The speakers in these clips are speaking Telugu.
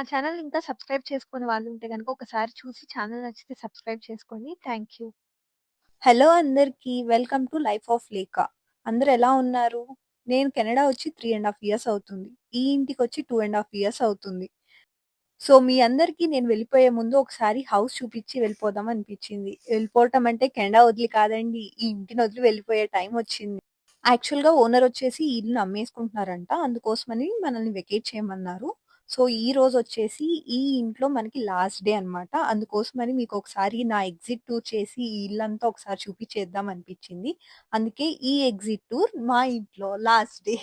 నా ఛానెల్ ఇంకా సబ్స్క్రైబ్ చేసుకోని వాళ్ళు ఉంటే గనుక ఒకసారి చూసి ఛానెల్ నచ్చితే సబ్స్క్రైబ్ చేసుకోండి. Thank you. హలో అందరికీ. Welcome to life of Lekha. అందరూ ఎలా ఉన్నారు? నేను కెనడా వచ్చి 3 ½ ఇయర్స్ అవుతుంది. ఈ ఇంటికొచ్చి 2 ½ ఇయర్స్ అవుతుంది. సో, మీ అందరికీ నేను వెళ్ళిపోయే ముందు ఒకసారి హౌస్ చూపించి వెళ్ళిపోదాం అనిపించింది వెళ్ళిపోవటం అంటే కెనడా వదిలి కాదండి. ఈ ఇంటిని వదిలి వెళ్ళిపోయే టైం వచ్చింది. యాక్చువల్‌గా ఓనర్ వచ్చేసి ఈ ఇల్లుని అమ్మేసుకుంటున్నారంట. అందుకోసమని మనల్ని వెకేట్ చేయమన్నారు. సో, ఈ రోజు వచ్చేసి ఈ ఇంట్లో మనకి లాస్ట్ డే అన్నమాట. అందుకోసమని మీకొకసారి నా ఎగ్జిట్ టూర్ చేసి ఈ ఇల్లంతా ఒకసారి చూపించేద్దాం అనిపించింది అందుకే ఈ ఎగ్జిట్ టూర్ మా ఇంట్లో లాస్ట్ డే.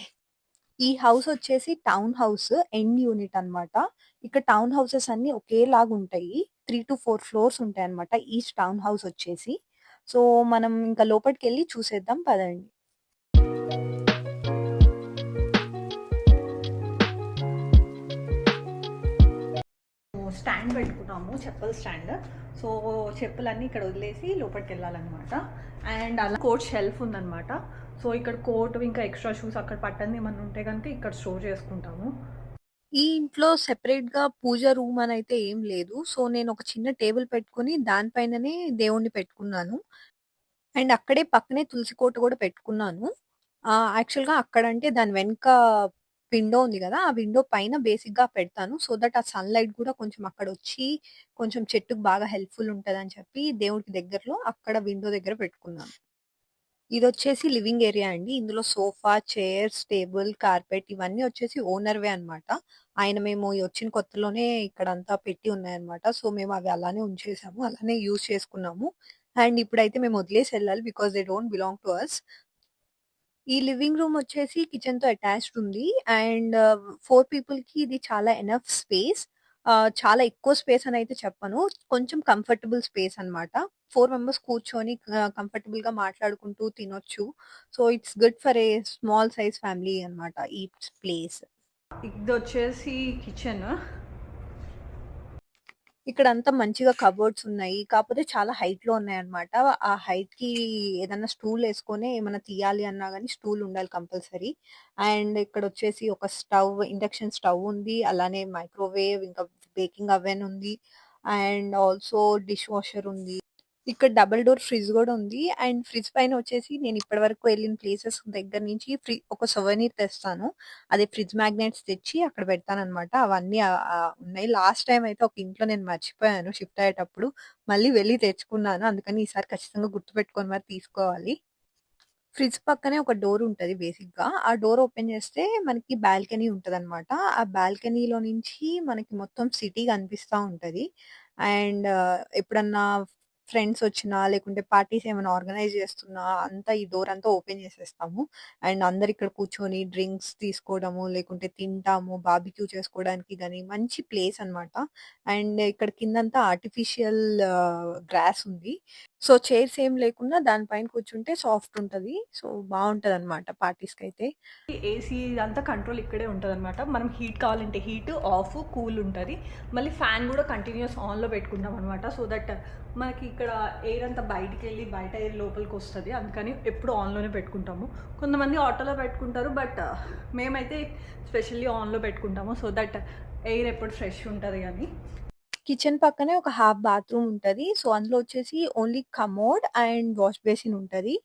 ఈ హౌస్ వచ్చేసి టౌన్ హౌస్ ఎండ్ యూనిట్ అనమాట ఇక్కడ టౌన్ హౌసెస్ అన్నీ ఒకేలాగుంటాయి. 3-4 ఫ్లోర్స్ ఉంటాయి అనమాట ఈచ్ టౌన్ హౌస్ వచ్చేసి. సో, మనం ఇంకా లోపలికి వెళ్ళి చూసేద్దాం పదండి. స్టాండ్ పెట్టుకున్నాము. చెప్పుల స్టాండ్. సో, చెప్పులన్నీ ఇక్కడ వదిలేసి లోపలికి వెళ్ళాలన్నమాట అండ్ అలా కోట్ షెల్ఫ్ ఉందన్నమాట. సో, ఇక్కడ కోట్ ఇంకా ఎక్స్‌ట్రా షూస్ అక్కడ పట్టనిది ఏమన్నా ఉంటే కనుక ఇక్కడ స్టోర్ చేసుకుంటాము. ఈ ఇంట్లో సెపరేట్గా పూజ రూమ్ అని అయితే ఏం లేదు. సో, నేను ఒక చిన్న టేబుల్ పెట్టుకుని దాని పైననే పెట్టుకున్నాను. అండ్ అక్కడే పక్కనే తులసి కోట కూడా పెట్టుకున్నాను. యాక్చువల్గా అక్కడ అంటే దాని వెనక విండో ఉంది కదా ఆ విండో పైన బేసిక్‌గా పెడతాను. సో దట్ ఆ సన్‌లైట్ కూడా కొంచెం అక్కడ వచ్చి కొంచెం చెట్టుకి బాగా హెల్ప్‌ఫుల్ ఉంటదని చెప్పి దేవుడికి దగ్గరలో అక్కడ విండో దగ్గర పెట్టుకున్నాను. ఇది వచ్చేసి లివింగ్ ఏరియా అండి. ఇందులో సోఫా, చైర్స్, టేబుల్, కార్పెట్ ఇవన్నీ వచ్చేసి ఓనర్‌వే అన్నమాట. ఆయన మేము వచ్చిన కొత్తలోనే ఇక్కడంతా పెట్టి ఉన్నాయన్నమాట. సో, మేము అవి అలానే ఉంచేసాము. అలానే యూజ్ చేసుకున్నాము. అండ్ ఇప్పుడైతే మేము వదిలేసి వెళ్ళాలి because they don't belong to us. ఈ లివింగ్ రూమ్ వచ్చేసి కిచెన్‌తో అటాచ్డ్ ఉంది. అండ్ 4 పీపుల్‌కి ఇది చాలా ఎనఫ్ స్పేస్. చాలా ఎక్కువ స్పేస్ అని అయితే చెప్పను. కొంచెం కంఫర్టబుల్ స్పేస్ అన్నమాట. 4 మెంబర్స్ కూర్చొని కంఫర్టబుల్ కంఫర్టబుల్‌గా మాట్లాడుకుంటూ తినొచ్చు. So, it's good for a small size family అన్నమాట ఈ ప్లేస్. ఇదొచ్చేసి కిచెన్. ఇక్కడ అంతా మంచిగా కబోర్డ్స్ ఉన్నాయి. కాకపోతే చాలా హైట్లో ఉన్నాయి అనమాట ఆ హైట్కి ఏదన్నా స్టూల్ వేసుకొని ఏమైనా తీయాలి అన్నా గాని స్టూల్ ఉండాలి కంపల్సరీ. అండ్ ఇక్కడ వచ్చేసి ఒక స్టవ్ ఇండక్షన్ స్టవ్ ఉంది. అలానే మైక్రోవేవ్ ఇంకా బేకింగ్ అవెన్ ఉంది. అండ్ ఆల్సో డిష్ వాషర్ ఉంది. ఇక్కడ డబల్ డోర్ ఫ్రిడ్జ్ కూడా ఉంది. అండ్ ఫ్రిడ్జ్ పైన వచ్చేసి నేను ఇప్పటి వరకు వెళ్ళిన ప్లేసెస్ దగ్గర నుంచి ఫ్రి ఒక సొవెనీర్ తెస్తాను. అదే ఫ్రిడ్జ్ మ్యాగ్నెట్స్ తెచ్చి అక్కడ పెడతానన్నమాట. అవన్నీ ఉన్నాయి. లాస్ట్ టైం అయితే ఒక ఇంట్లో నేను మర్చిపోయాను షిఫ్ట్ అయ్యేటప్పుడు. మళ్ళీ వెళ్ళి తెచ్చుకున్నాను. అందుకని ఈసారి ఖచ్చితంగా గుర్తుపెట్టుకొని మరి తీసుకోవాలి. ఫ్రిడ్జ్ పక్కనే ఒక డోర్ ఉంటది బేసిక్‌గా. ఆ డోర్ ఓపెన్ చేస్తే మనకి బాల్కనీ ఉంటదన్నమాట. ఆ బాల్కనీలో నుంచి మనకి మొత్తం సిటీ కనిపిస్తా ఉంటది. అండ్ ఎప్పుడన్నా ఫ్రెండ్స్ వచ్చినా లేకుంటే పార్టీస్ ఏమైనా ఆర్గనైజ్ చేస్తున్నా అంతా ఈ డోర్ అంతా ఓపెన్ చేసేస్తాము. అండ్ అందరు ఇక్కడ కూర్చొని డ్రింక్స్ తీసుకోవడము, లేకుంటే తింటాము, బాబిక్యూ చేసుకోవడానికి గాని మంచి ప్లేస్ అన్నమాట. అండ్ ఇక్కడ కిందంతా ఆర్టిఫిషియల్ గ్రాస్ ఉంది. సో, చైర్స్ ఏం లేకుండా దానిపైన కూర్చుంటే సాఫ్ట్ ఉంటుంది సో, బాగుంటుంది అనమాట పార్టీస్కి అయితే ఏసీ అంతా కంట్రోల్ ఇక్కడే ఉంటదన్నమాట. మనం హీట్ కావాలంటే హీట్, ఆఫ్, కూల్ ఉంటుంది మళ్ళీ ఫ్యాన్ కూడా కంటిన్యూయస్ ఆన్‌లో పెట్టుకుంటాం అనమాట సో దట్ మనకి ఇక్కడ ఎయిర్ అంతా బయటికి వెళ్ళి బయట ఎయిర్ లోపలికి వస్తుంది అందుకని ఎప్పుడు ఆన్‌లోనే పెట్టుకుంటాము. కొంతమంది ఆటోలో పెట్టుకుంటారు. బట్ మేమైతే స్పెషల్లీ ఆన్‌లో పెట్టుకుంటాము. సో దట్ ఎయిర్ ఎప్పుడు ఫ్రెష్ ఉంటుంది కానీ కిచెన్ పక్కనే ఒక హాఫ్ బాత్రూమ్ ఉంటది. సో, అందులో వచ్చేసి only commode and wash basin ఉంటది.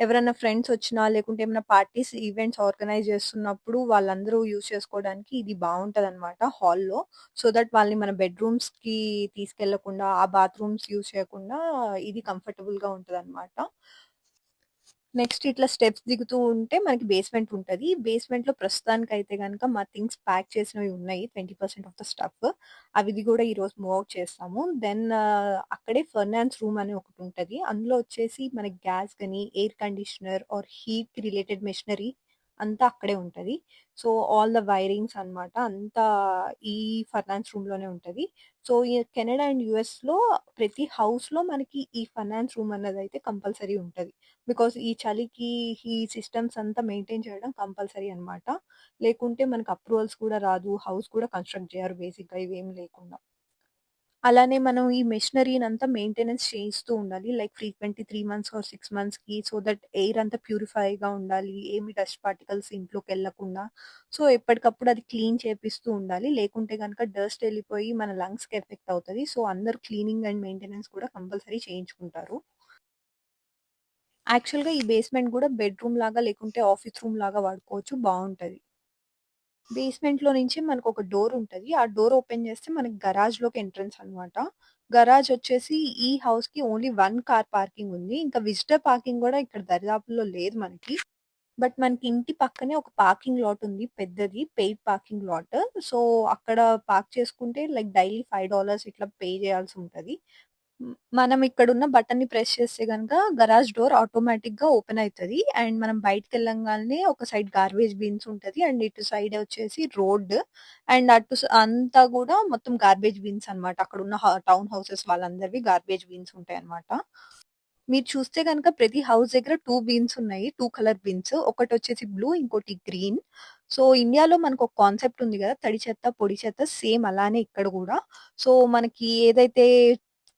ఎవరైనా ఫ్రెండ్స్ వచ్చినా లేకుంటే ఏమైనా పార్టీస్, ఈవెంట్స్ ఆర్గనైజ్ చేస్తున్నప్పుడు వాళ్ళందరూ యూజ్ చేసుకోవడానికి ఇది బావుంటదన్నమాట హాల్‌లో. సో దట్ వాళ్ళని మన బెడ్‌రూమ్స్‌కి తీసుకెళ్ళకుండా ఆ బాత్రూమ్స్ యూజ్ చేయకుండా ఇది కంఫర్టబుల్‌గా ఉంటదన్నమాట. నెక్స్ట్ ఇట్లా స్టెప్స్ దిగుతూ ఉంటే మనకి బేస్‌మెంట్ ఉంటది. బేస్‌మెంట్‌లో అయితే కనుక మా థింగ్స్ ప్యాక్ చేసినవి ఉన్నాయి. 20% ఆఫ్ ద స్టఫ్. అవి కూడా ఈరోజు మూవ్ అవుట్ చేస్తాము. దెన్ అక్కడే ఫర్నాన్స్ రూమ్ అని ఒకటుంటది. అందులో వచ్చేసి మనకి గ్యాస్ కానీ air conditioner or heat related machinery అంతా అక్కడే ఉంటుంది సో, ఆల్ ద వైరింగ్స్ అన్నమాట. అంతా ఈ ఫైనాన్స్ రూమ్‌లోనే ఉంటుంది సో, ఈ కెనడా అండ్ యూఎస్‌లో ప్రతి హౌస్‌లో మనకి ఈ ఫైనాన్స్ రూమ్ అన్నదైతే కంపల్సరీ ఉంటుంది బికాస్ ఈ చలికి ఈ సిస్టమ్స్ అంతా మెయింటైన్ చేయడం కంపల్సరీ అన్నమాట. లేకుంటే మనకు అప్రూవల్స్ కూడా రాదు. హౌస్ కూడా కన్‌స్ట్రక్ట్ చేయరు బేసిక్‌గా ఇవేం లేకుండా. అలానే మనం ఈ మెషినరీనంతా మెయింటెనెన్స్ చేయిస్తూ ఉండాలి. Like frequently three months or six మంత్స్‌కి సో దట్ ఎయిర్ అంతా ప్యూరిఫైగా ఉండాలి. ఏమి డస్ట్ పార్టికల్స్ ఇంట్లోకి వెళ్ళకుండా సో ఎప్పటికప్పుడు అది క్లీన్ చేపిస్తూ ఉండాలి. లేకుంటే గనక డస్ట్ వెళ్ళిపోయి మన లంగ్స్‌కి ఎఫెక్ట్ అవుతది. సో అందరు క్లీనింగ్ అండ్ మెయింటెనెన్స్ కూడా కంపల్సరీ చేయించుకుంటారు. యాక్చువల్‌గా ఈ బేస్‌మెంట్ కూడా బెడ్‌రూమ్ లాగా లేకుంటే ఆఫీస్ రూమ్ లాగా వాడుకోవచ్చు బాగుంటుంది బేస్‌మెంట్‌లో నుంచి మనకు ఒక డోర్ ఉంటది. ఆ డోర్ ఓపెన్ చేస్తే మనకి గరాజ్‌లోకి ఎంట్రన్స్ అన్నమాట. గరాజ్ వచ్చేసి ఈ హౌస్‌కి ఓన్లీ వన్ కార్ పార్కింగ్ ఉంది. ఇంకా విజిటర్ పార్కింగ్ కూడా ఇక్కడ దరిదాపుల్లో లేదు మనకి. బట్ మనకి ఇంటి పక్కనే ఒక పార్కింగ్ లాట్ ఉంది పెద్దది. Paid parking lot. సో అక్కడ పార్క్ చేసుకుంటే లైక్ డైలీ ఫైవ్ డాలర్స్ ఇట్లా పే చేయాల్సి ఉంటది. హ్మ్. మనం ఇక్కడున్న బటన్‌ని ప్రెస్ చేస్తే గనక గరాజ్ డోర్ ఆటోమేటిక్గా ఓపెన్ అవుతుంది అండ్ మనం బయటికెళ్ళంగాల్నే ఒక సైడ్ గార్బేజ్ బిన్స్ ఉంటది. అండ్ ఇటు సైడ్ వచ్చేసి రోడ్. అండ్ అటు అంతా కూడా మొత్తం గార్బేజ్ బిన్స్ అన్నమాట. అక్కడ ఉన్న టౌన్ హౌసెస్ వాళ్ళందరివి గార్బేజ్ బిన్స్ ఉంటాయన్నమాట. మీరు చూస్తే కనుక ప్రతి హౌస్ దగ్గర టూ బీన్స్ ఉన్నాయి. టూ కలర్ బీన్స్ ఒకటి వచ్చేసి బ్లూ ఇంకోటి గ్రీన్. సో ఇండియాలో మనకు ఒక కాన్సెప్ట్ ఉంది కదా తడి చెత్త, పొడి చెత్త సేమ్ అలానే ఇక్కడ కూడా సో మనకి ఏదైతే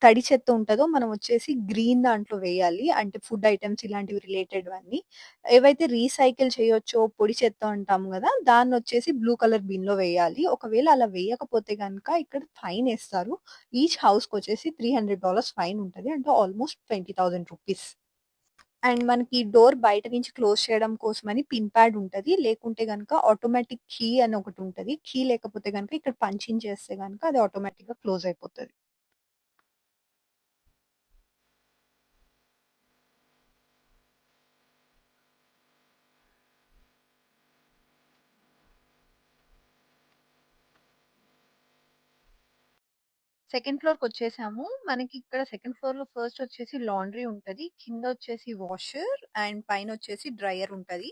తడి చెత్త ఉంటుందో మనం వచ్చేసి గ్రీన్ దాంట్లో వేయాలి. అంటే ఫుడ్ ఐటమ్స్ ఇలాంటివి రిలేటెడ్ అన్నీ ఏవైతే రీసైకిల్ చేయొచ్చో పొడి చెత్త అంటాము దాన్ని వచ్చేసి బ్లూ కలర్ బిన్లో వేయాలి. ఒకవేళ అలా వేయకపోతే కనుక ఇక్కడ ఫైన్ వేస్తారు ఈచ్ హౌస్కి వచ్చేసి త్రీ హండ్రెడ్ డాలర్స్ ఫైన్ ఉంటది. అంటే almost twenty thousand rupees and మనకి డోర్ బయట నుంచి క్లోజ్ చేయడం కోసమని పిన్ ప్యాడ్ ఉంటది. లేకుంటే గనక ఆటోమేటిక్ కీ అని ఒకటి ఉంటుంది కీ లేకపోతే కనుక ఇక్కడ పంచింగ్ చేస్తే కనుక అది ఆటోమేటిక్‌గా క్లోజ్ అయిపోతది. సెకండ్ ఫ్లోర్‌కొచ్చేసాము. మనకి ఇక్కడ సెకండ్ ఫ్లోర్‌లో ఫస్ట్ వచ్చేసి లాండ్రీ ఉంటది. కిందొచ్చేసి వాషర్ అండ్ పైన వచ్చేసి డ్రైయర్ ఉంటది.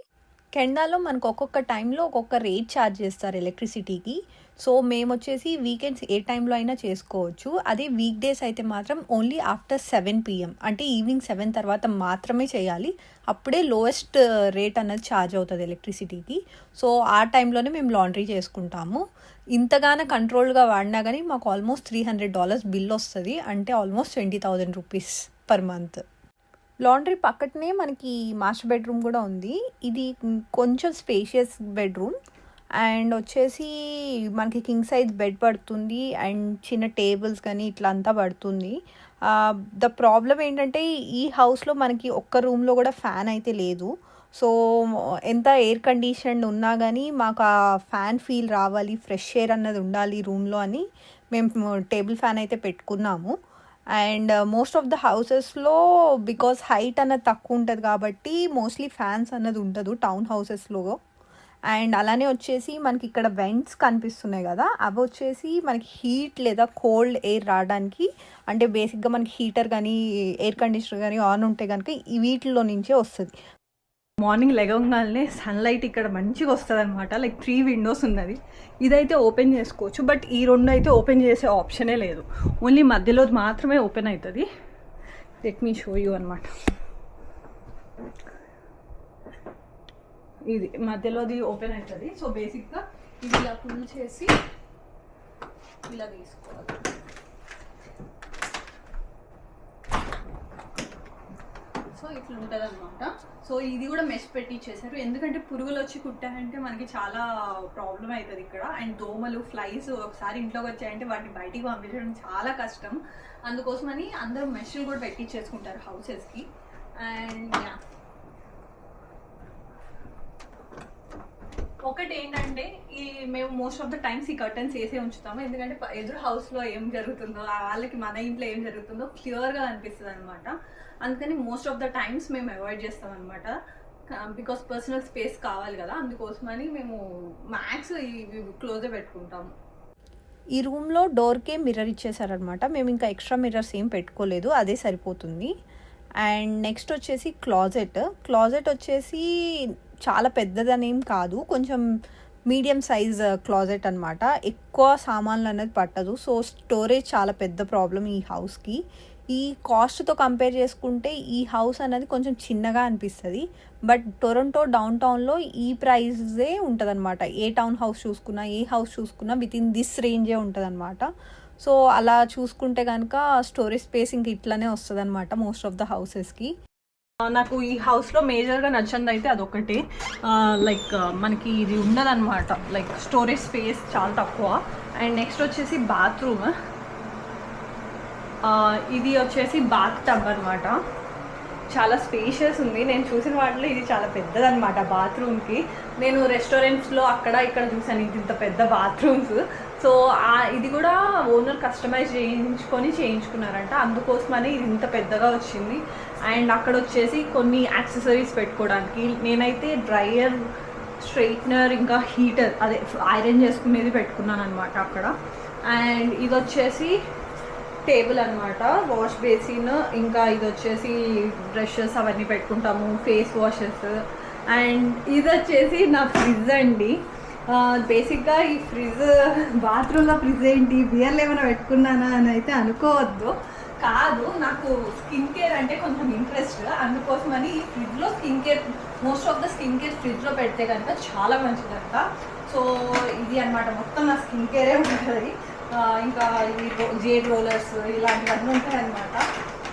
కెండాలో మనకు ఒక్కొక్క టైంలో ఒక్కొక్క రేట్ ఛార్జ్ చేస్తారు ఎలక్ట్రిసిటీకి. సో మేము వచ్చేసి వీకెండ్స్ ఏ టైంలో అయినా చేసుకోవచ్చు. అదే వీక్ డేస్ అయితే మాత్రం ఓన్లీ ఆఫ్టర్ సెవెన్ పీఎం అంటే ఈవినింగ్ సెవెన్ తర్వాత మాత్రమే చేయాలి. అప్పుడే లోయెస్ట్ రేట్ అన్నది ఛార్జ్ అవుతుంది ఎలక్ట్రిసిటీకి. సో ఆ టైంలోనే మేము లాండ్రీ చేసుకుంటాము. ఇంతగానో కంట్రోల్గా వాడినా కానీ మాకు ఆల్‌మోస్ట్ $300 బిల్ వస్తుంది అంటే almost twenty thousand rupees per month. Laundry పక్కనే మనకి మాస్టర్ బెడ్‌రూమ్ కూడా ఉంది. ఇది కొంచెం స్పేషియస్ బెడ్‌రూమ్. అండ్ వచ్చేసి మనకి కింగ్ సైజ్ బెడ్ పడుతుంది. అండ్ చిన్న టేబుల్స్ కానీ ఇట్లా అంతా పడుతుంది. ద ప్రాబ్లం ఏంటంటే ఈ హౌస్‌లో మనకి ఒక్క రూమ్‌లో కూడా ఫ్యాన్ అయితే లేదు. సో ఎంత ఎయిర్ కండిషన్డ్ ఉన్నా కానీ మాకు ఆ ఫ్యాన్ ఫీల్ రావాలి. ఫ్రెష్ ఎయిర్ అన్నది ఉండాలి రూమ్‌లో అని మేము టేబుల్ ఫ్యాన్ అయితే పెట్టుకున్నాము. అండ్ మోస్ట్ ఆఫ్ ద హౌసెస్‌లో బికాస్ హైట్ అన్నది తక్కువ ఉంటుంది కాబట్టి మోస్ట్‌లీ ఫ్యాన్స్ అన్నది ఉండదు టౌన్ హౌసెస్‌లో. అండ్ అలానే వచ్చేసి మనకి ఇక్కడ వెంట్స్ కనిపిస్తున్నాయి కదా అవి వచ్చేసి మనకి హీట్ లేదా కోల్డ్ ఎయిర్ రావడానికి అంటే బేసిక్‌గా మనకి హీటర్ కానీ ఎయిర్ కండిషనర్ కానీ ఆన్ ఉంటే కనుక ఈ నుంచే వస్తుంది మార్నింగ్ లెగంగానే సన్‌లైట్ ఇక్కడ మంచిగా వస్తదనమాట. లైక్ త్రీ విండోస్ ఉన్నది. ఇదైతే ఓపెన్ చేసుకోవచ్చు. బట్ ఈ రెండు అయితే ఓపెన్ చేసే ఆప్షనే లేదు. ఓన్లీ మధ్యలోది మాత్రమే ఓపెన్ అవుతుంది లెట్ మీ షో యూ అనమాట. ఇది మధ్యలోది ఓపెన్ అవుతుంది సో బేసిక్‌గా ఇది ఇలా పుల్ చేసి ఇలా తీసుకోవాలి. సో ఇట్లా ఉంటదనమాట. సో ఇది కూడా మెష్ పెట్టిచ్చేసారు. ఎందుకంటే పురుగులు వచ్చి కుట్టాయంటే మనకి చాలా ప్రాబ్లమ్ అవుతుంది ఇక్కడ. అండ్ దోమలు, ఫ్లైస్ ఒకసారి ఇంట్లోకి వచ్చాయంటే వాటిని బయటికి పంపించడం చాలా కష్టం. అందుకోసమని అందరూ మెష్‌లు కూడా పెట్టిచ్చేసుకుంటారు హౌసెస్‌కి. అండ్ ఒకటి ఏంటంటే ఈ మేము మోస్ట్ ఆఫ్ ద టైమ్స్ ఈ కర్టెన్స్ వేసే ఉంచుతాము. ఎందుకంటే ఎదురు హౌస్‌లో ఏం జరుగుతుందో, వాళ్ళకి మన ఇంట్లో ఏం జరుగుతుందో క్లియర్‌గా కనిపిస్తదనమాట. అందుకని మోస్ట్ ఆఫ్ ద టైమ్స్ మేము అవాయిడ్ చేస్తాం అనమాట బికాస్ పర్సనల్ స్పేస్ కావాలి కదా అందుకోసమని మేము మ్యాక్స్ ఇవి క్లోజే పెట్టుకుంటాము. ఈ రూమ్‌లో డోర్‌కే మిర్రర్ ఇచ్చేసారనమాట. మేము ఇంకా ఎక్స్‌ట్రా మిర్రర్స్ ఏం పెట్టుకోలేదు. అదే సరిపోతుంది. అండ్ నెక్స్ట్ వచ్చేసి క్లాజెట్. క్లాజెట్ వచ్చేసి చాలా పెద్దదనేం కాదు. కొంచెం మీడియం సైజ్ క్లాజెట్ అనమాట. ఎక్కువ సామాన్లు అనేది పట్టదు. సో స్టోరేజ్ చాలా పెద్ద ప్రాబ్లం ఈ హౌస్‌కి. ఈ కాస్ట్‌తో కంపేర్ చేసుకుంటే ఈ హౌస్ అనేది కొంచెం చిన్నగా అనిపిస్తుంది. బట్ టొరంటో డౌన్ టౌన్‌లో ఈ ప్రైజే ఉంటుందన్నమాట. ఏ టౌన్ హౌస్ చూసుకున్నా, ఏ హౌస్ చూసుకున్నా వితిన్ దిస్ రేంజే ఉంటదనమాట. సో అలా చూసుకుంటే కనుక స్టోరేజ్ స్పేస్ ఇంక ఇట్లానే వస్తుంది అనమాట మోస్ట్ ఆఫ్ ద హౌసెస్కి నాకు ఈ హౌస్లో మేజర్గా నచ్చింది అయితే అదొకటి లైక్ మనకి ఇది ఉన్నదనమాట లైక్ స్టోరేజ్ స్పేస్ చాలా తక్కువ. అండ్ నెక్స్ట్ వచ్చేసి బాత్రూమ్ ఇది వచ్చేసి బాత్ టబ్ అనమాట చాలా స్పేషియస్ ఉంది. నేను చూసిన వాటిలో ఇది చాలా పెద్దదనమాట బాత్రూమ్కి. నేను రెస్టారెంట్స్లో అక్కడ ఇక్కడ చూసాను ఇది ఇంత పెద్ద బాత్రూమ్స్. సో ఇది కూడా ఓనర్ కస్టమైజ్ చేయించుకొని చేయించుకున్నారంట. అందుకోసమని ఇది ఇంత పెద్దగా వచ్చింది. అండ్ అక్కడ వచ్చేసి కొన్ని యాక్సెసరీస్ పెట్టుకోవడానికి. నేనైతే డ్రయర్ స్ట్రైట్నర్ ఇంకా హీటర్ అదే ఐరన్ చేసుకునేది పెట్టుకున్నాను అనమాట అక్కడ. అండ్ ఇది వచ్చేసి టేబుల్ అనమాట వాష్ బేసిన్ ఇంకా ఇది వచ్చేసి బ్రషెస్ అవన్నీ పెట్టుకుంటాము ఫేస్ వాషెస్. అండ్ ఇది వచ్చేసి నా ఫ్రిడ్జ్ అండి. బేసిక్గా ఈ ఫ్రిడ్జ్ బాత్రూంలో ఫ్రిడ్జ్ ఏంటి? బియర్లు ఏమైనా పెట్టుకున్నానా అని అయితే అనుకోవద్దు. కాదు నాకు స్కిన్ కేర్ అంటే కొంచెం ఇంట్రెస్ట్. అందుకోసమని ఈ ఫ్రిడ్జ్లో skin care most of the skin care ఫ్రిడ్జ్లో పెడితే కనుక చాలా మంచిదంట. సో ఇది అనమాట మొత్తం నా స్కిన్ కేరే ఉంటుంది. ఇంకా ఇవి జేడ్ రోలర్స్ ఇలాంటివన్నీ ఉంటాయన్నమాట.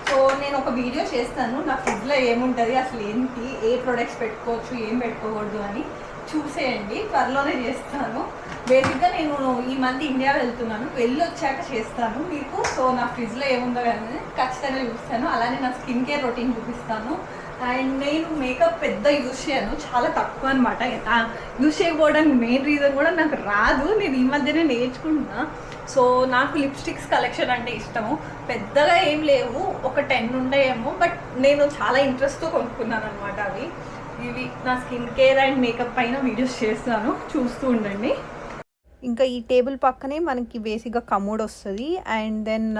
సో నేను ఒక వీడియో చేస్తాను. నా ఫ్రిడ్జ్లో ఏముంటుంది అసలు ఏంటి ఏ ప్రొడక్ట్స్ పెట్టుకోవచ్చు ఏం పెట్టుకోకూడదు అని చూసేయండి. త్వరలోనే చేస్తాను. బేసిక్గా నేను ఈ మంత్ ఇండియా వెళ్తున్నాను. వెళ్ళి వచ్చాక చేస్తాను మీకు. సో నా ఫ్రిడ్జ్లో ఏముందో కానీ ఖచ్చితంగా చూస్తాను. అలానే నా స్కిన్ కేర్ రొటీన్ చూపిస్తాను. అండ్ నేను మేకప్ పెద్ద యూజ్ చేయను చాలా తక్కువ అనమాట యూజ్ చేయకపోవడానికి మెయిన్ రీజన్ కూడా నాకు రాదు. నేను ఈ మధ్యనే నేర్చుకుంటున్నా. సో నాకు లిప్స్టిక్స్ కలెక్షన్ అంటే ఇష్టము. పెద్దగా ఏం లేవు ఒక టెన్ ఉండేమో బట్ నేను చాలా ఇంట్రెస్ట్తో కొనుక్కున్నాను అనమాట అవి. ఇవి నా స్కిన్ కేర్ అండ్ మేకప్ పైన వీడియోస్ చేస్తాను. చూస్తూ ఉండండి. ఇంకా ఈ టేబుల్ పక్కనే మనకి బేసిక్గా కమోడ్ వస్తుంది. అండ్ దెన్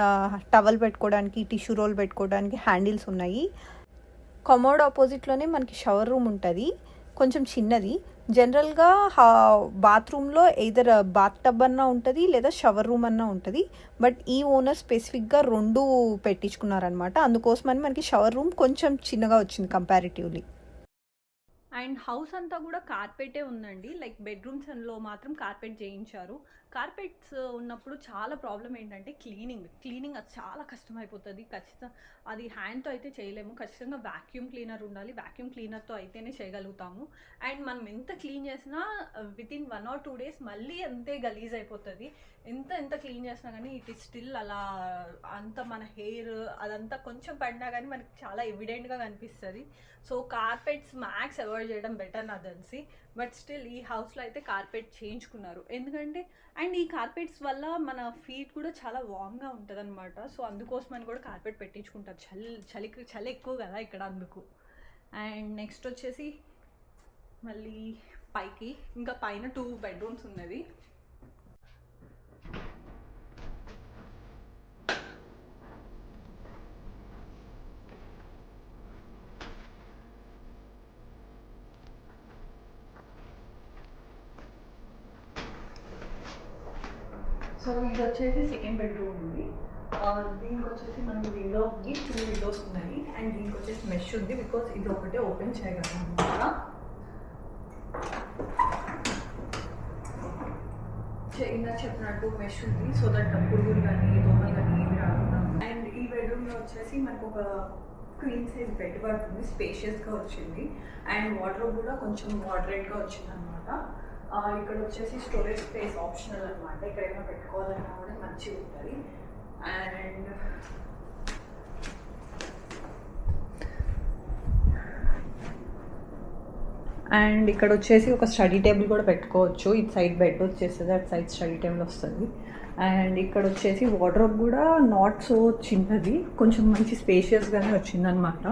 టవల్ పెట్టుకోవడానికి టిష్యూ రోల్ పెట్టుకోవడానికి హ్యాండిల్స్ ఉన్నాయి. కమోడ్ ఆపోజిట్లోనే మనకి షవర్ రూమ్ ఉంటుంది. కొంచెం చిన్నది. జనరల్గా బాత్రూంలో ఎయిదర్ బాత్ టబ్ అన్నా ఉంటుంది లేదా షవర్ రూమ్ అన్నా ఉంటుంది. బట్ ఈ ఓనర్ స్పెసిఫిక్గా రెండు పెట్టించుకున్నారనమాట అందుకోసమని మనకి షవర్ రూమ్ కొంచెం చిన్నగా వచ్చింది కంపారిటివ్లీ అండ్ హౌస్ అంతా కూడా కార్పెటే ఉందండి. లైక్ బెడ్రూమ్స్లో మాత్రం కార్పెట్ చేయించారు. కార్పెట్స్ ఉన్నప్పుడు చాలా ప్రాబ్లం ఏంటంటే క్లీనింగ్. క్లీనింగ్ అది చాలా కష్టమైపోతుంది. ఖచ్చితంగా అది హ్యాండ్తో అయితే చేయలేము. ఖచ్చితంగా వ్యాక్యూమ్ క్లీనర్ ఉండాలి. వ్యాక్యూమ్ క్లీనర్తో అయితేనే చేయగలుగుతాము. అండ్ మనం ఎంత క్లీన్ చేసినా within one or two days మళ్ళీ అంతే గలీజ్ అయిపోతుంది. ఎంత ఎంత క్లీన్ చేసినా కానీ ఇట్ ఈస్ స్టిల్ అలా అంత మన హెయిర్ అదంతా కొంచెం పడినా కానీ మనకి చాలా ఎవిడెంట్గా కనిపిస్తుంది. సో కార్పెట్స్ మ్యాక్స్ అవాయిడ్ చేయడం బెటర్ నాకు తెలిసి. బట్ స్టిల్ ఈ హౌస్లో అయితే కార్పెట్ చేయించుకున్నారు. ఎందుకంటే అండ్ ఈ కార్పెట్స్ వల్ల మన ఫీట్ కూడా చాలా వామ్గా ఉంటుంది అనమాట సో అందుకోసమని కూడా కార్పెట్ పెట్టించుకుంటారు. చలి చలికి చలి ఎక్కువ కదా ఇక్కడ అందుకు. అండ్ నెక్స్ట్ వచ్చేసి మళ్ళీ పైకి ఇంకా పైన టూ బెడ్రూమ్స్ ఉన్నది సో ఇది వచ్చేసి సెకండ్ బెడ్రూమ్ ఉంది. దీనికి వచ్చేసి మనకి విండోకి టూ విండోస్ ఉన్నాయి. అండ్ దీనికి వచ్చేసి మెష్ ఉంది బికాస్ ఇది ఒకటే ఓపెన్ చేయగలం అనమాట ఇందా చెప్పినట్టు మెష్ ఉంది. సో దట్ పురుగులు కానీ దోమలు కానీ ఏమి రాకుండా అండ్ ఈ బెడ్రూమ్లో వచ్చేసి మనకు ఒక క్వీన్ సైజ్ బెడ్ పడుతుంది స్పేషియస్గా వచ్చింది. అండ్ వాటర్ కూడా కొంచెం మోడరేట్గా వచ్చింది అనమాట ఇక్కడ వచ్చేసి స్టోరేజ్ స్పేస్ ఆప్షనల్ అనమాట ఇక్కడ ఏమైనా పెట్టుకోవాలన్నా కూడా మంచిగా ఉంటుంది. అండ్ అండ్ ఇక్కడ వచ్చేసి ఒక స్టడీ టేబుల్ కూడా పెట్టుకోవచ్చు. ఇటు సైడ్ బెడ్ వచ్చేస్తుంది అటు సైడ్ స్టడీ టేబుల్ వస్తుంది. అండ్ ఇక్కడ వచ్చేసి వార్డ్రోబ్ కూడా నాట్ సో చిన్నది. కొంచెం మంచి స్పేషియస్గానే వచ్చిందనమాట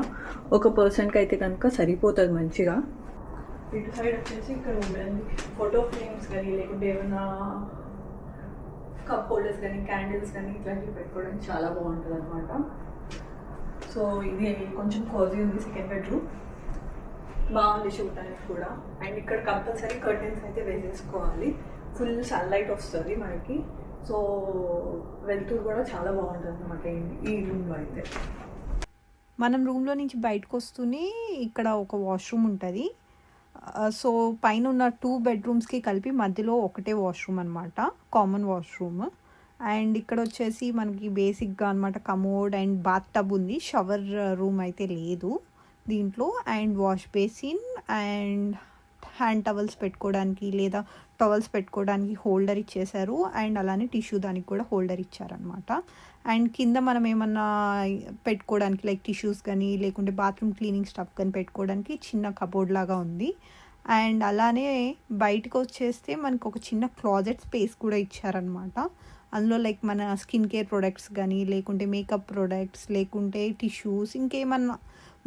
ఒక పర్సన్కి అయితే కనుక సరిపోతుంది మంచిగా. ఇటు సైడ్ వచ్చేసి ఇక్కడ ఉంటుంది ఫోటో ఫ్రేమ్స్ కానీ లేకుంటే ఏమైనా కప్ హోల్డర్స్ కానీ క్యాండిల్స్ కానీ ఇట్లాంటివి పెట్టుకోవడానికి చాలా బాగుంటుంది అనమాట సో ఇది కొంచెం కాజీ ఉంది సెకండ్ బెడ్రూమ్ బాగుంది చూడటానికి కూడా. అండ్ ఇక్కడ కంపల్సరీ కర్టెన్స్ అయితే వేసేసుకోవాలి. ఫుల్ సన్లైట్ వస్తుంది మనకి. సో వెళ్తూ కూడా చాలా బాగుంటుంది అనమాట ఈ రూమ్లో అయితే. మనం రూమ్లో నుంచి బయటకు వస్తూనే ఇక్కడ ఒక వాష్రూమ్ ఉంటుంది. సో పైన ఉన్న టూ బెడ్రూమ్స్కి కలిపి మధ్యలో ఒకటే వాష్రూమ్ అనమాట కామన్ వాష్రూమ్ అండ్ ఇక్కడ వచ్చేసి మనకి బేసిక్గా అనమాట కమోడ్ అండ్ బాత్ టబ్ ఉంది. షవర్ రూమ్ uh, అయితే లేదు దీంట్లో. And wash basin and hand towels పెట్టుకోవడానికి లేదా టవల్స్ పెట్టుకోవడానికి హోల్డర్ ఇచ్చేశారు. అండ్ అలానే టిష్యూ దానికి కూడా హోల్డర్ ఇచ్చారనమాట అండ్ కింద మనం ఏమన్నా పెట్టుకోవడానికి లైక్ టిష్యూస్ కానీ లేకుంటే బాత్రూమ్ క్లీనింగ్ స్టఫ్ కానీ పెట్టుకోవడానికి చిన్న కబోర్డ్ లాగా ఉంది. అండ్ అలానే బయటకు వచ్చేస్తే మనకు ఒక చిన్న క్లాజెట్ స్పేస్ కూడా ఇచ్చారనమాట అందులో లైక్ మన స్కిన్ కేర్ ప్రొడక్ట్స్ కానీ లేకుంటే మేకప్ ప్రొడక్ట్స్ లేకుంటే టిష్యూస్ ఇంకేమన్నా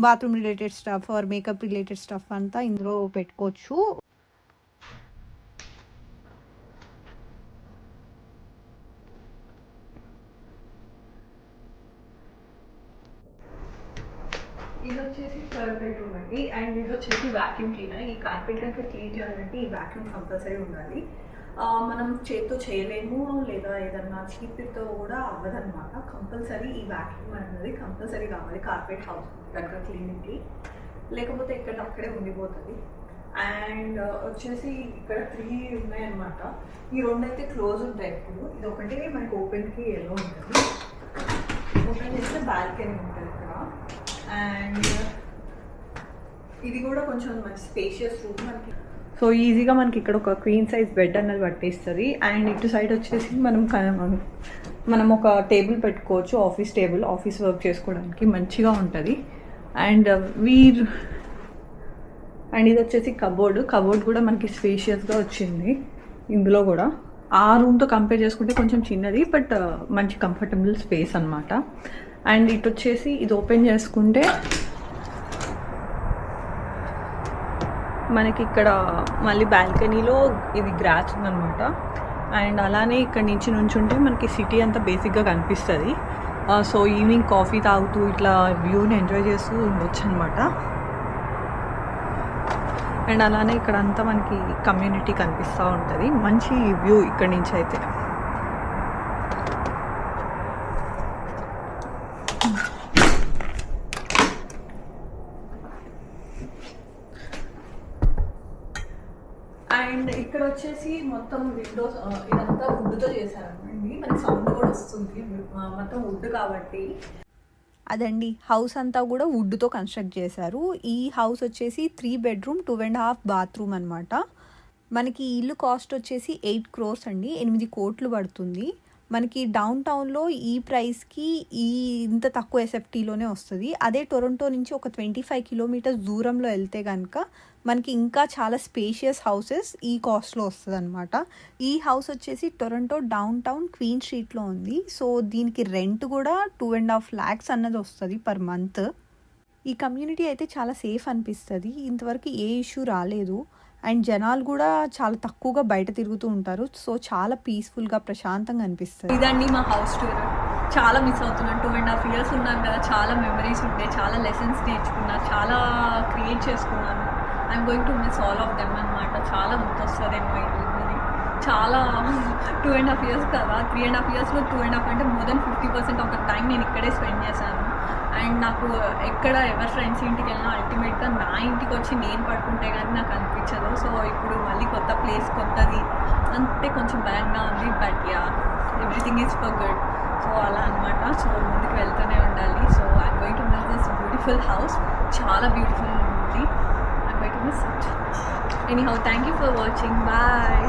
bathroom related stuff or makeup related stuff అంతా ఇందులో పెట్టుకోవచ్చు. ఇది వచ్చేసి థర్డ్ బెడ్రూమ్ అండి. అండ్ ఇది వచ్చేసి వ్యాక్యూమ్ క్లీనర్ ఈ కార్పెట్ కనుక క్లీన్ చేయాలంటే ఈ వ్యాక్యూమ్ కంపల్సరీ ఉండాలి. మనం చేత్తో చేయలేము లేదా ఏదన్నా చీపితో కూడా అవ్వదన్నమాట. కంపల్సరీ ఈ వ్యాక్యూమ్ అనేది కంపల్సరీ కావాలి. కార్పెట్ హౌస్ దగ్గర క్లీనింగ్కి. లేకపోతే ఇక్కడ అక్కడే ఉండిపోతుంది. అండ్ వచ్చేసి ఇక్కడ త్రీ ఉన్నాయన్నమాట. ఈ రెండు అయితే క్లోజ్ ఉంటాయి ఇప్పుడు. ఇది ఒకటి మనకి ఓపెన్కి ఎల్లో ఉంటుంది. ఓపెన్ చేస్తే బాల్కనీ ఉంటుంది ఇక్కడ. అండ్ ఇది కూడా కొంచెం మంచి స్పేషియస్ రూమ్ మనకి. సో ఈజీగా మనకి ఇక్కడ ఒక క్వీన్ సైజ్ బెడ్ అన్నది పట్టేస్తుంది. అండ్ ఇటు సైడ్ వచ్చేసి మనం మనం ఒక టేబుల్ పెట్టుకోవచ్చు ఆఫీస్ టేబుల్ ఆఫీస్ వర్క్ చేసుకోవడానికి మంచిగా ఉంటుంది. అండ్ uh, వీర్ అండ్ ఇది వచ్చేసి కబోర్డ్ కబోర్డ్ కూడా మనకి స్పేషియస్గా వచ్చింది ఇందులో కూడా. ఆ రూమ్తో కంపేర్ చేసుకుంటే కొంచెం చిన్నది బట్ uh, మంచి కంఫర్టబుల్ స్పేస్ అన్నమాట. అండ్ ఇటు వచ్చేసి ఇది ఓపెన్ చేసుకుంటే మనకి ఇక్కడ మళ్ళీ బాల్కనీలో ఇది గ్రాస్ ఉందన్నమాట. అండ్ అలానే ఇక్కడ నుంచి నుంచుంటే మనకి సిటీ అంతా బేసిక్గా కనిపిస్తుంది. సో ఈవినింగ్ కాఫీ తాగుతూ ఇట్లా వ్యూని ఎంజాయ్ చేస్తూ ఉండొచ్చు అనమాట అండ్ అలానే ఇక్కడ అంతా మనకి కమ్యూనిటీ కనిపిస్తూ ఉంటుంది. మంచి వ్యూ ఇక్కడ నుంచి అయితే అండ్ ఇక్కడ వచ్చేసి మొత్తం విండోస్ ఇదంతా వుడ్తో చేశారండి మనకి సౌండ్ కూడా వస్తుంది. మొత్తం వుడ్ కాబట్టి. అదండి. హౌస్ అంతా కూడా వుడ్తో కన్స్ట్రక్ట్ చేశారు. ఈ హౌస్ వచ్చేసి three bedroom two and half bathroom అనమాట మనకి ఇల్లు కాస్ట్ వచ్చేసి ఎయిట్ క్రోర్స్ అండి. ఎనిమిది కోట్లు పడుతుంది. మనకి డౌన్ టౌన్లో ఈ ప్రైస్కి ఈ ఇంత తక్కువ ఎస్ఎఫ్టీలోనే వస్తుంది. అదే టొరంటో నుంచి ఒక ట్వంటీ ఫైవ్ కిలోమీటర్స్ దూరంలో వెళ్తే కనుక మనకి ఇంకా చాలా స్పేషియస్ హౌసెస్ ఈ కాస్ట్లో వస్తుంది అనమాట ఈ హౌస్ వచ్చేసి టొరంటో డౌన్ టౌన్ క్వీన్ స్ట్రీట్లో ఉంది. సో దీనికి రెంట్ కూడా టూ అండ్ హాఫ్ ల్యాక్స్ అన్నది వస్తుంది పర్ మంత్ ఈ కమ్యూనిటీ అయితే చాలా సేఫ్ అనిపిస్తుంది. ఇంతవరకు ఏ ఇష్యూ రాలేదు. అండ్ జనాలు కూడా చాలా తక్కువగా బయట తిరుగుతూ ఉంటారు. సో చాలా పీస్ఫుల్గా ప్రశాంతంగా అనిపిస్తుంది. ఇదండి మా హౌస్ టూర్ చాలా మిస్ అవుతున్నాను. టూ అండ్ హాఫ్ ఇయర్స్ ఉన్నాను కదా చాలా మెమరీస్ ఉంటాయి చాలా లెసన్స్ నేర్చుకున్నాను చాలా క్రియేట్ చేసుకున్నాను. I'm going to miss all of them అనమాట చాలా గుర్తొస్తుందేమో ఈ చాలా టూ అండ్ హాఫ్ ఇయర్స్ కదా త్రీ అండ్ హాఫ్ ఇయర్స్లో టూ అండ్ హాఫ్ అంటే more than fifty percent of the time నేను ఇక్కడే స్పెండ్ చేశాను. అండ్ నాకు ఎక్కడ ఎవరి ఫ్రెండ్స్ ఇంటికి వెళ్ళినా అల్టిమేట్గా నా ఇంటికి వచ్చి నేను పడుకుంటే కానీ నాకు అనిపించదు. సో ఇప్పుడు మళ్ళీ కొత్త ప్లేస్ కొత్తది అంటే కొంచెం భయంగా ఉంది. But yeah everything is for good so అలా అనమాట సో ముందుకు వెళ్తూనే ఉండాలి. So I'm going to miss this beautiful house చాలా బ్యూటిఫుల్ ఉంది. I'm going to miss anyhow thank you for watching bye